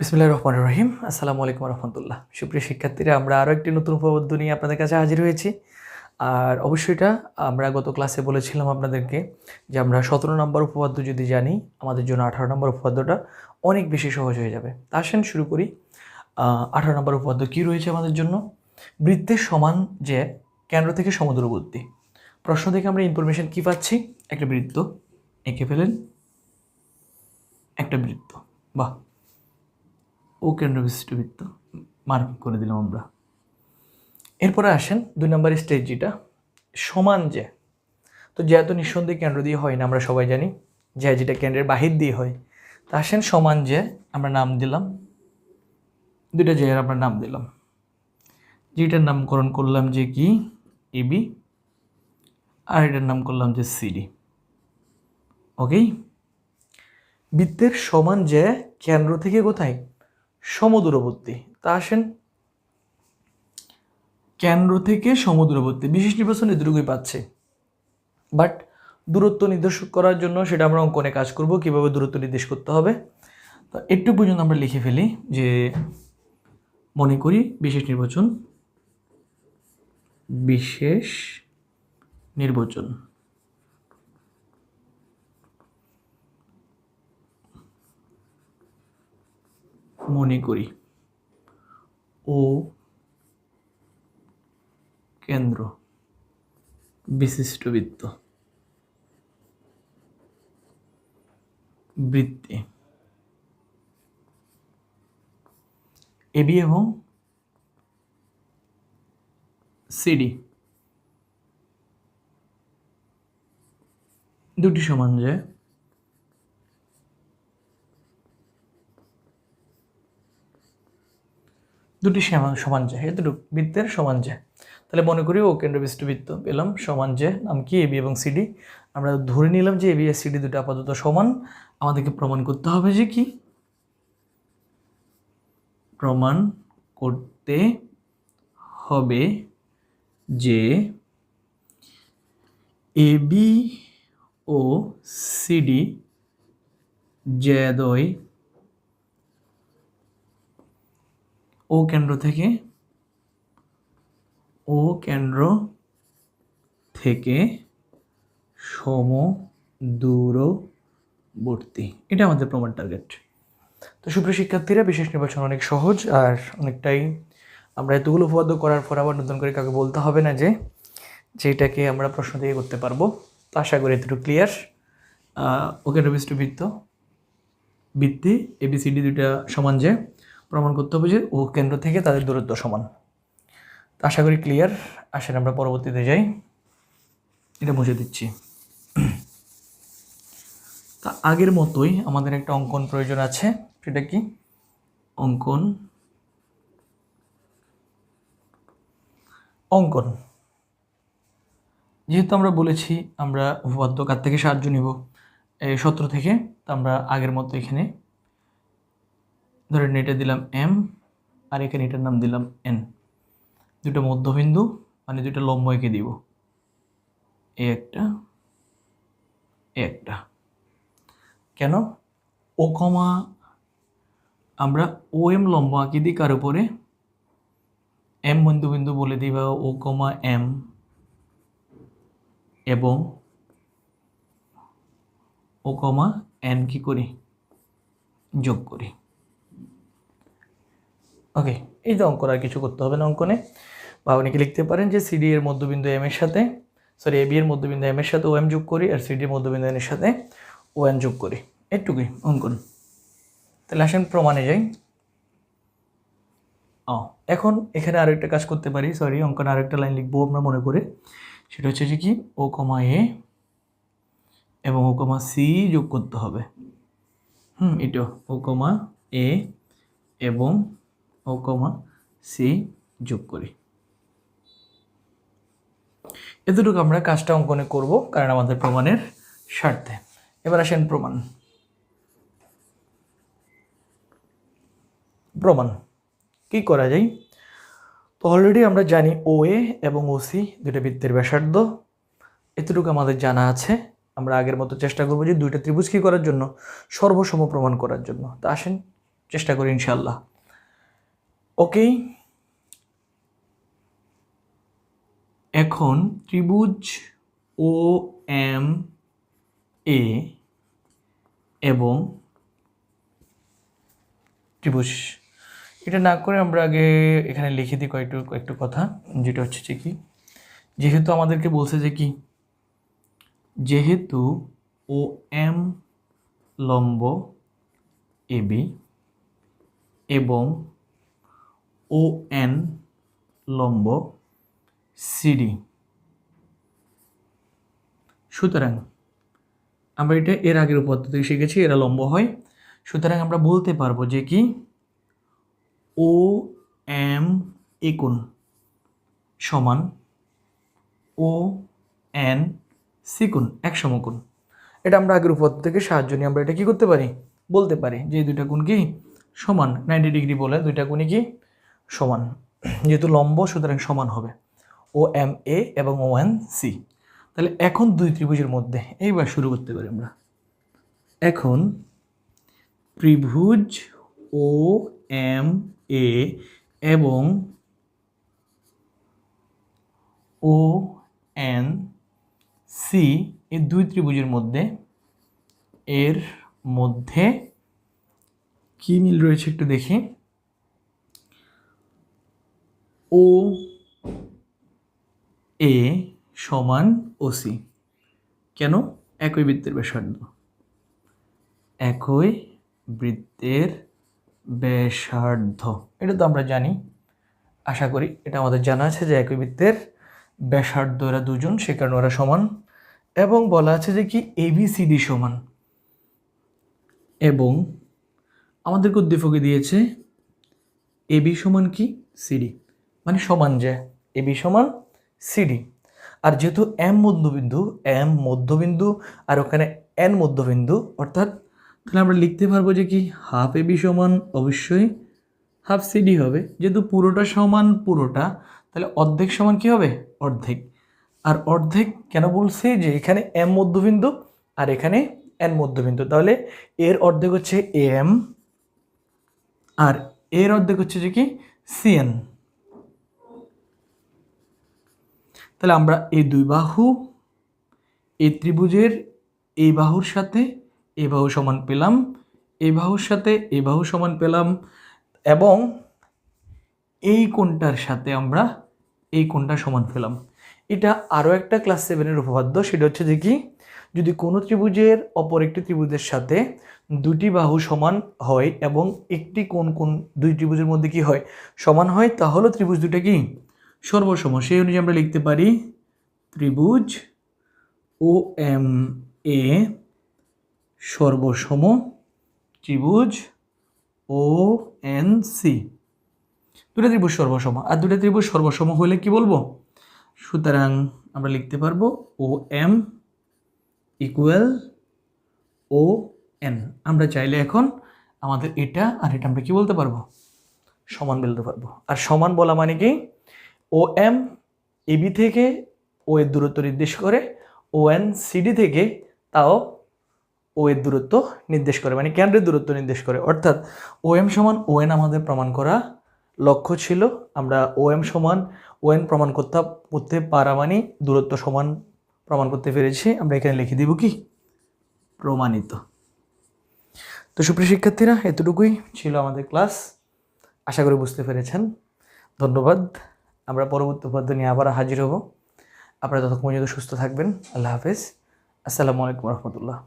বিসমুল্লাহ রহমান রহিম। আসসালামু আলাইকুম রহমতুল্লাহ। সুপ্রিয় শিক্ষার্থীরা, আমরা আরও একটি নতুন উপপাদ্য নিয়ে আপনাদের কাছে হাজির হয়েছি। আর অবশ্যইটা আমরা গত ক্লাসে বলেছিলাম আপনাদেরকে যে আমরা সতেরো নম্বর উপপাদ্য যদি জানি, আমাদের জন্য আঠারো নম্বর উপপাদ্যটা অনেক বেশি সহজ হয়ে যাবে। তা আসেন শুরু করি। আঠারো নম্বর উপপাদ্য কী রয়েছে আমাদের জন্য? বৃত্তের সমান যে কেন্দ্র থেকে সমুদ্রবর্তী প্রশ্ন থেকে আমরা ইনফরমেশন কী পাচ্ছি? একটা বৃত্ত এঁকে ফেলেন। একটা বৃত্ত। বাহ! ও কেন্দ্র বিশিষ্ট বৃত্ত মার্কিং করে দিলাম আমরা। এরপরে আসেন দুই নম্বর স্টেজ যেটা, সমান যে। তো যেহেতু নিঃসন্দেহে কেন্দ্র দিয়ে হয় না, আমরা সবাই জানি, যে যেটা কেন্দ্রের বাহির দিয়ে হয়। তা আসেন সমান যে, আমরা নাম দিলাম, দুইটা জায়গার আমরা নাম দিলাম। যেটার নামকরণ করলাম যে কি? এবি আর এটার নাম করলাম যে সিডি ওকেই বৃত্তের সমান যে কেন্দ্র থেকে কোথায়? সমদূরবর্তী। তা আসেন কেন্দ্র থেকে সমদূরবর্তী। বিশেষ নির্বাচন এতটুকুই পাচ্ছে। বাট দূরত্ব নির্দেশ করার জন্য সেটা আমরা অঙ্কনে কাজ করব, কীভাবে দূরত্ব নির্দেশ করতে হবে। তো একটু পর্যন্ত আমরা লিখে ফেলি যে মনে করি বিশেষ নির্বাচন বিশেষ নির্বাচন। মনে করি। ও কেন্দ্র বিশিষ্ট বৃত্ত। বৃত্তি এবি এবং সিডি দুটি সমান যায়। দুটি সমান যায় এতটুকু বৃত্তের সমান যায় তাহলে মনে করি ও কেন্দ্রবিষ্ট বৃত্ত পেলাম, সমান যে, নাম কি? এবি এবং সিডি আমরা ধরে নিলাম যে এবি আর সিডি দুটো আপাতত সমান। আমাদেরকে প্রমাণ করতে হবে যে কি? প্রমাণ করতে হবে যে এবি ও সিডি জ্যাদয় ও কেন্দ্র থেকে, ও কেন্দ্র থেকে সম দূরবর্তী। এটা আমাদের প্রমাণ টার্গেট তো সুপ্রিয় শিক্ষার্থীরা, বিশেষ নির্বাচন অনেক সহজ আর অনেকটাই আমরা এতগুলো উপপাদ্য করার পর আবার নতুন করে কাউকে বলতে হবে না যে যেটাকে আমরা প্রশ্ন থেকে করতে পারব। তো আশা করি এতটুকু ক্লিয়ার ওকে রবিষ্ট বৃত্ত বৃত্তি এবিসিডি দুইটা সমান যে। প্রমাণ করতে হবে যে ও কেন্দ্র থেকে তাদের দূরত্ব সমান। আশা করি ক্লিয়ার আসেন আমরা পরবর্তীতে যাই। এটা বুঝে দিচ্ছি। তা আগের মতোই আমাদের একটা অঙ্কন প্রয়োজন আছে। সেটা কি? অঙ্কন। অঙ্কন। যেহেতু আমরা বলেছি আমরা উপপাদ্য কার থেকে সাহায্য নিব? এই সত্র থেকে, তো আমরা আগের মতো এখানে ধরেন এটা দিলাম এম আর এখানে এটার নাম দিলাম এন দুটো মধ্যবিন্দু মানে দুটো লম্ব এঁকে দিব। এ একটা এ একটা। কেন? ও কমা, আমরা ও এম লম্ব আঁকি দিই কার উপরে? এম বিন্দু বলে দিই বা ও কমা এম এবং ও কমা এন কি করি? যোগ করি। ওকে এই যে অঙ্কন আর কিছু করতে হবে না অঙ্কনে। বা অনেকে লিখতে পারেন যে সিডি এর মধ্যবিন্দু এম এর সাথে সরি এবি এর মধ্যবিন্দু এম এর সাথে ও এম যোগ করি আর সিডি এর মধ্যবিন্দু এন এর সাথে ও এন যোগ করি। এটুকুই অঙ্কন। তাহলে আসেন প্রমাণে যাই। ও এখন এখানে আরেকটা কাজ করতে পারি সরি অঙ্কন আরেকটা লাইন লিখব আমরা মনে করে। সেটা হচ্ছে যে কি? ও কমা এ এবং ও কমা সি যোগ করতে হবে। হুম এটা ও কমা এ এবং ও কমা সি যোগ করি। এতটুকু আমরা কাজটা অঙ্কনে করব, কারণ আমাদের প্রমাণের স্বার্থে। এবার আসেন প্রমাণ। প্রমাণ। কি করা যায়? তো অলরেডি আমরা জানি ও এ এবং ও সি দুটো বৃত্তের ব্যাসার্ধ। এতটুকু আমাদের জানা আছে। আমরা আগের মতো চেষ্টা করব যে দুইটা ত্রিভুজ কী করার জন্য? সর্বসম প্রমাণ করার জন্য। তা আসেন, চেষ্টা করি ইনশাল্লাহ ওকে? এখন ত্রিভুজ ও এম এ এবং ত্রিভুজ। এটা না করে আমরা আগে এখানে লিখে দিই কয়েকটু কয়েকটু কথা। যেটা হচ্ছে যে কি, যেহেতু আমাদেরকে বলছে যে কি, যেহেতু ও এম লম্ব এবি এবং ও এন লম্ব সিডি সুতরাং আমরা এটা এর আগের পদ্ধতি শিখেছি, এরা লম্ব হয়। সুতরাং আমরা বলতে পারব যে কি? ও এম একুন সমান ও এন সিকুন, এক সমকুণ। এটা আমরা আগের উপর থেকে সাহায্য নিয়ে আমরা এটা কি করতে পারি? বলতে পারি যে দুইটা কোণ কি? সমান, নাইনটি ডিগ্রি বলে দুইটা কোণই কি? সমান। যেহেতু লম্ব, সুতরাং সমান হবে। ও এম এ এবং ও এন সি তাহলে এখন দুই ত্রিভুজের মধ্যে এইবার শুরু করতে পারি আমরা। এখন ত্রিভুজ ও এম এ এবং ও এন সি এই দুই ত্রিভুজের মধ্যে এর মধ্যে কি মিল রয়েছে একটু দেখি। ও এ সমান ওসি কেন? একই বৃত্তের ব্যাসার্ধ। একই বৃত্তের ব্যাসার্ধ। এটা তো আমরা জানি। আশা করি এটা আমাদের জানা আছে যে একই বৃত্তের ব্যাসার্ধ এরা দুজন, সে কারণে ওরা সমান। এবং বলা আছে যে কি? এবিসিডি সমান। এবং আমাদেরকে উদ্দীপকে দিয়েছে এবি সমান কি? সিডি মানে সমান যে এবি সমান সিডি আর যেহেতু এম মধ্যবিন্দু এম মধ্যবিন্দু, আর ওখানে এন মধ্যবিন্দু, অর্থাৎ তাহলে আমরা লিখতে পারব যে কি, হাফ এবি সমান অবশ্যই হাফ সিডি হবে। যেহেতু পুরোটা সমান পুরোটা, তাহলে অর্ধেক সমান কি হবে? অর্ধেক। আর অর্ধেক কেন বলছে? যে এখানে এম মধ্যবিন্দু আর এখানে এন মধ্যবিন্দু। তাহলে এর অর্ধেক হচ্ছে এম, আর এর অর্ধেক হচ্ছে যে কি? সিএন তাহলে আমরা এই দুই বাহু এই ত্রিভুজের এই বাহুর সাথে এ বাহু সমান পেলাম, এ বাহুর সাথে এ বাহু সমান পেলাম এবং এই কোণটার সাথে আমরা এই কোণটা সমান পেলাম। এটা আরও একটা ক্লাস সেভেনের উপপাদ্য, সেটা হচ্ছে যে কি? যদি কোনো ত্রিভুজের অপর একটি ত্রিভুজের সাথে দুটি বাহু সমান হয় এবং একটি কোন কোন দুই ত্রিভুজের মধ্যে কি হয়? সমান হয়, তাহলে ত্রিভুজ দুটা কি? সর্বসম, সেই অনুযায়ী আমরা লিখতে পারি ত্রিভুজ ও এম এ সর্বসম ত্রিভুজ ও এন সি দুটা ত্রিভুজ সর্বসম, আর দুটা ত্রিভুজ সর্বসম হলে কি বলব? সুতরাং আমরা লিখতে পারব O M equal O N আমরা চাইলে এখন আমাদের এটা আর এটা আমরা কি বলতে পারব? সমান বলতে পারব। আর সমান বলা মানে কি? ও এম এবি থেকে ও এর দূরত্ব নির্দেশ করে ও এন সিডি থেকে তাও ও এর দূরত্ব নির্দেশ করে মানে কেন্দ্রের দূরত্ব নির্দেশ করে। অর্থাৎ ও এম সমান ও এন আমাদের প্রমাণ করা লক্ষ্য ছিল। আমরা ও এম সমান ও এন প্রমাণ করতে করতে পারা মানে দূরত্ব সমান প্রমাণ করতে পেরেছি। আমরা এখানে লিখে দিব কি? প্রমাণিত। তো সুপ্রিয় শিক্ষার্থীরা, এতটুকুই ছিল আমাদের ক্লাস। আশা করি বুঝতে পেরেছেন। ধন্যবাদ। আমরা পরবর্তী পদ্ধতি নিয়ে আবার হাজির হব। আপনারা ততক্ষণ পর্যন্ত সুস্থ থাকবেন। আল্লাহ হাফিজ। আসসালামু আলাইকুম রহমতুল্লাহ।